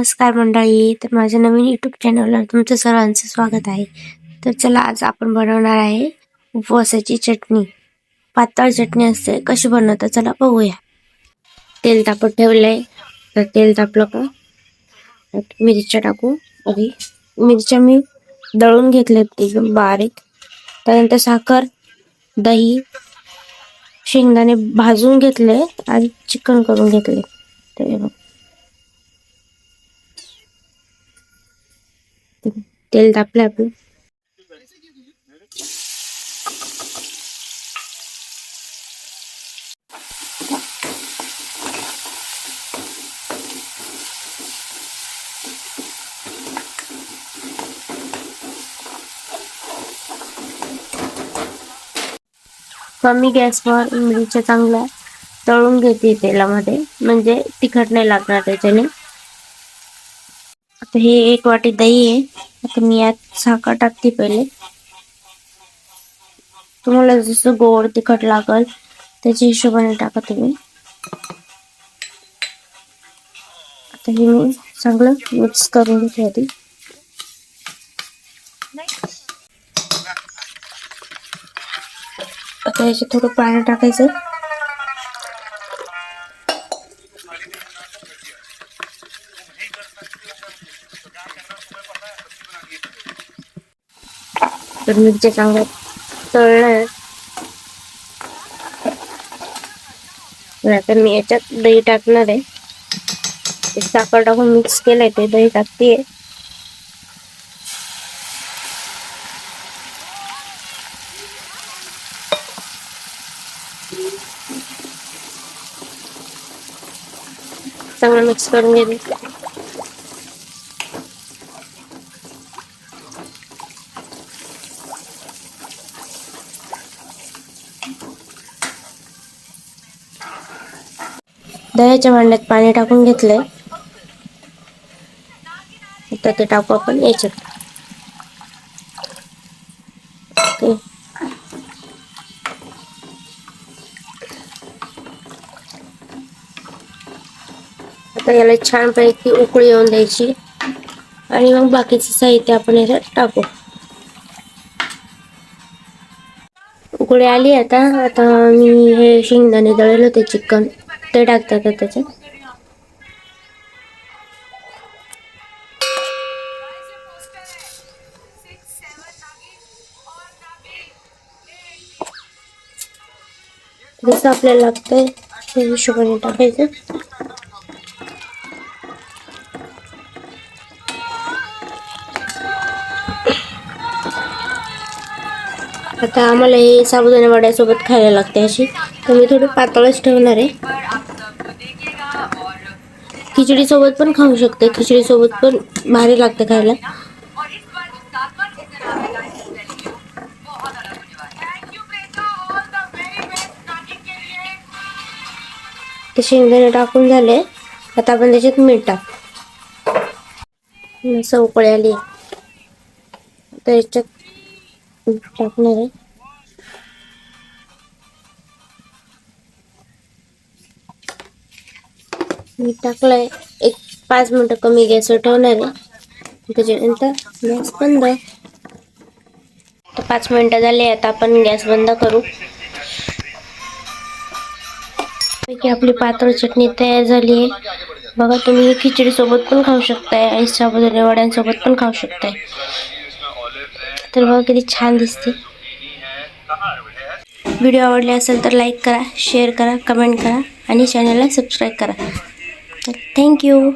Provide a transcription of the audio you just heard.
नमस्कार मंडळी तर माझ्या नवीन यूट्यूब चॅनलवर तुमचं सर्वांचं स्वागत आहे. तर चला आज आपण बनवणार आहे उपवासाची चटणी. पातळ चटणी असते कशी बनवतात चला बघूया. तेल तापत ठेवलंय तर तेल तापलं का? मिरच्या टाकू. आधी मिरच्या मी दळून घेतल्यात एकदम बारीक. त्यानंतर साखर दही शेंगदाणे भाजून घेतले आणि चिकन करून घेतले. तर बघ. तेल टाकलं आपलं. कमी गॅसवर मिरच्या चांगल्या तळून घेते तेलामध्ये. म्हणजे तिखट नाही लागणार त्याच्याने. आता हे एक वाटी दही आहे. आता मी यात साखर टाकते पहिले. तुम्हाला जसं गोड तिखट लागल त्याच्या हिशोबाने टाका तुम्ही. आता हे मी चांगलं मिक्स करून घेते आधी. आता याच्यात थोडं पाणी टाकायचं. तर मिरच्या चांगल्या तळणार तर आता मी याच्यात दही टाकणार आहे. साखर टाकून मिक्स केलंय ते दही टाकते चांगलं मिक्स करून घेते. दह्याच्या भांड्यात पाणी टाकून घेतलंय. आता ते टाकू आपण याच्यात. आता याला छानपैकी उकळी येऊन द्यायची. आणि मग बाकीचं साहित्य आपण याच्यात टाकू. उकळी आली आता. आता मी हे शेंगदाणे दळलं होते चिकन. ते टाकतात त्याच्यात जसं आपल्याला लागतंय त्या हिशोबाने टाकायचं. आता आम्हाला हे साबुदाणा वड्यासोबत खायला लागते अशी. तर मी थोडी पातळच ठेवणार आहे. खिचडी सोबत पण खाऊ शकते. खिचडी सोबत पण भारी लागते खायला. ते शेंगदाणे टाकून झाले. आता आपण त्याच्यात मीठ टाक. चौकळी आली. त्याच्यात टाकणार आहे मी टाकलंय एक पाच मिनिटं कमी गॅसवर ठेवणार आहे त्याच्यानंतर गॅस बंद तर पाच मिनिटं झाले आता आपण गॅस बंद करू की आपली पातळ चटणी तयार झाली आहे बघा तुम्ही खिचडी सोबत पण खाऊ शकताय आईसच्या वड्यांसोबत पण खाऊ शकताय तर बघा किती छान दिसते. व्हिडिओ आवडले असेल तर लाईक करा शेअर करा कमेंट करा आणि चॅनलला सबस्क्राईब करा. थँक्यू